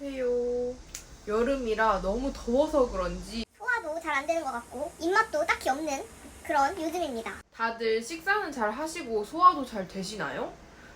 안녕하세요. 여름이라 너무 더워서 그런지 소화도 잘 안 되는 것 같고 입맛도 딱히 없는 그런 요즘입니다. 다들 식사는 잘 하시고 소화도 잘 되시나요?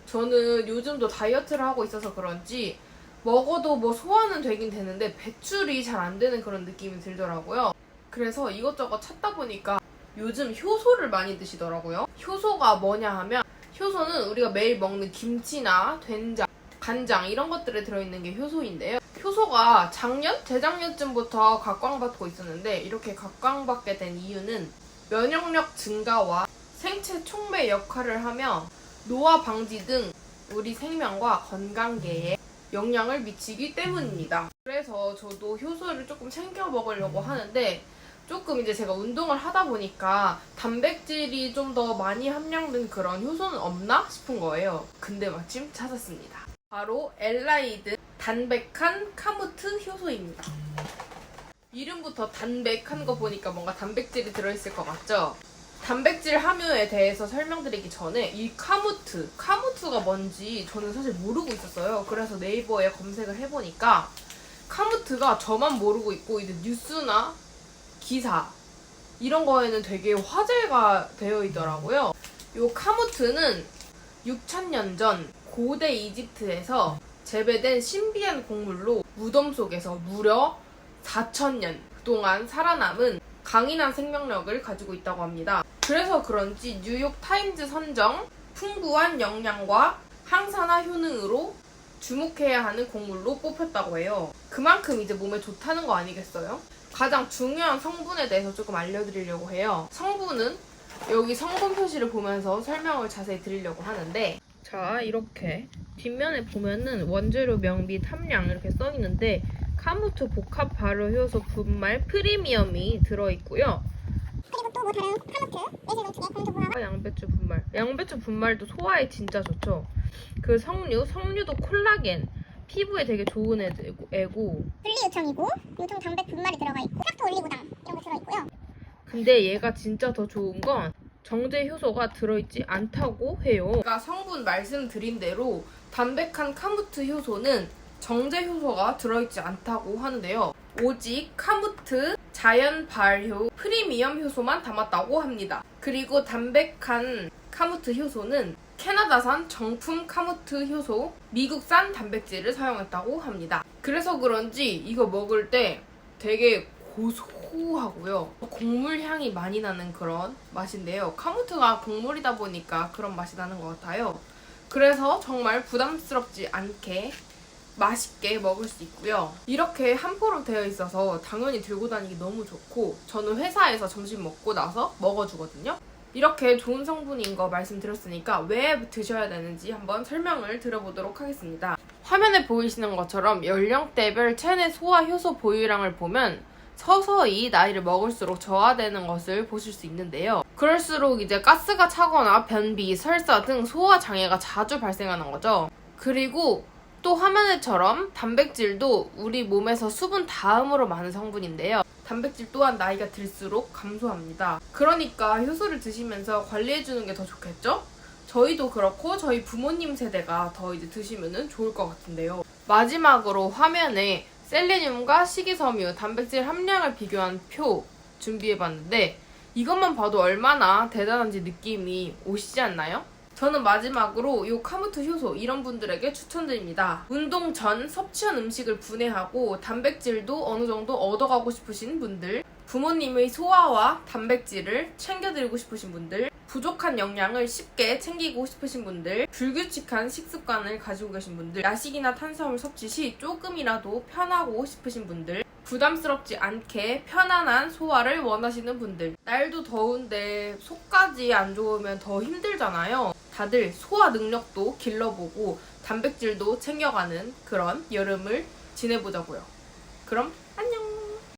저는 요즘도 다이어트를 하고 있어서 그런지 먹어도 뭐 소화는 되긴 되는데 배출이 잘 안 되는 그런 느낌이 들더라고요. 그래서 이것저것 찾다 보니까 요즘 효소를 많이 드시더라고요. 효소가 뭐냐 하면 효소는 우리가 매일 먹는 김치나 된장, 간장 이런 것들에 들어있는 게 효소인데요. 효소가 작년, 재작년쯤부터 각광받고 있었는데 이렇게 각광받게 된 이유는 면역력 증가와 생체 촉매 역할을 하며 노화 방지 등 우리 생명과 건강계에 영향을 미치기 때문입니다. 그래서 저도 효소를 조금 챙겨 먹으려고 하는데 조금 이제 제가 운동을 하다 보니까 단백질이 좀 더 많이 함량된 그런 효소는 없나 싶은 거예요. 근데 마침 찾았습니다. 바로 엘라이드 단백한 카무트 효소입니다. 이름부터 단백한 거 보니까 뭔가 단백질이 들어있을 것 같죠? 단백질 함유에 대해서 설명드리기 전에 이 카무트, 카무트가 뭔지 저는 사실 모르고 있었어요. 그래서 네이버에 검색을 해보니까 카무트가 저만 모르고 있고 이제 뉴스나 기사 이런 거에는 되게 화제가 되어 있더라고요. 요 카무트는 6천년 전 고대 이집트에서 재배된 신비한 곡물로 무덤 속에서 무려 4천년 동안 살아남은 강인한 생명력을 가지고 있다고 합니다. 그래서 그런지 뉴욕 타임즈 선정 풍부한 영양과 항산화 효능으로 주목해야 하는 곡물로 뽑혔다고 해요. 그만큼 이제 몸에 좋다는 거 아니겠어요? 가장 중요한 성분에 대해서 조금 알려드리려고 해요. 성분은 여기 성분 표시를 보면서 설명을 자세히 드리려고 하는데 자 이렇게 뒷면에 보면은 원재료 명비 함량 이렇게 써 있는데 카무트 복합 발효 효소 분말 프리미엄이 들어 있고요. 그리고 또 뭐 다른 카무트, 매실농 두개 검토부하고 양배추 분말. 양배추 분말도 소화에 진짜 좋죠. 그 석류, 석류도 콜라겐. 피부에 되게 좋은 애고, 애고. 분리 유청이고 유통 단백 분말이 들어가 있고 탁토 올리고당 이런 거 들어있고요. 근데 얘가 진짜 더 좋은 건 정제 효소가 들어있지 않다고 해요. 제가 성분 말씀드린 대로 담백한 카무트 효소는 정제 효소가 들어있지 않다고 하는데요. 오직 카무트 자연 발효 프리미엄 효소만 담았다고 합니다. 그리고 담백한 카무트 효소는 캐나다산 정품 카무트 효소, 미국산 단백질을 사용했다고 합니다. 그래서 그런지 이거 먹을 때 되게 고소 하고요. 곡물 향이 많이 나는 그런 맛인데요. 카무트가 곡물이다 보니까 그런 맛이 나는 것 같아요. 그래서 정말 부담스럽지 않게 맛있게 먹을 수 있고요. 이렇게 한 포로 되어 있어서 당연히 들고 다니기 너무 좋고 저는 회사에서 점심 먹고 나서 먹어주거든요. 이렇게 좋은 성분인 거 말씀드렸으니까 왜 드셔야 되는지 한번 설명을 드려보도록 하겠습니다. 화면에 보이시는 것처럼 연령대별 체내 소화 효소 보유량을 보면 서서히 나이를 먹을수록 저하되는 것을 보실 수 있는데요. 그럴수록 이제 가스가 차거나 변비, 설사 등 소화 장애가 자주 발생하는 거죠. 그리고 또 화면에처럼 단백질도 우리 몸에서 수분 다음으로 많은 성분인데요. 단백질 또한 나이가 들수록 감소합니다. 그러니까 효소를 드시면서 관리해주는 게 더 좋겠죠? 저희도 그렇고 저희 부모님 세대가 더 이제 드시면 좋을 것 같은데요. 마지막으로 화면에 셀레늄과 식이섬유, 단백질 함량을 비교한 표 준비해봤는데 이것만 봐도 얼마나 대단한지 느낌이 오시지 않나요? 저는 마지막으로 요 카무트 효소 이런 분들에게 추천드립니다. 운동 전 섭취한 음식을 분해하고 단백질도 어느 정도 얻어가고 싶으신 분들, 부모님의 소화와 단백질을 챙겨드리고 싶으신 분들, 부족한 영양을 쉽게 챙기고 싶으신 분들, 불규칙한 식습관을 가지고 계신 분들, 야식이나 탄수화물 섭취 시 조금이라도 편하고 싶으신 분들, 부담스럽지 않게 편안한 소화를 원하시는 분들. 날도 더운데 속까지 안 좋으면 더 힘들잖아요. 다들 소화 능력도 길러보고 단백질도 챙겨가는 그런 여름을 지내보자고요. 그럼 안녕!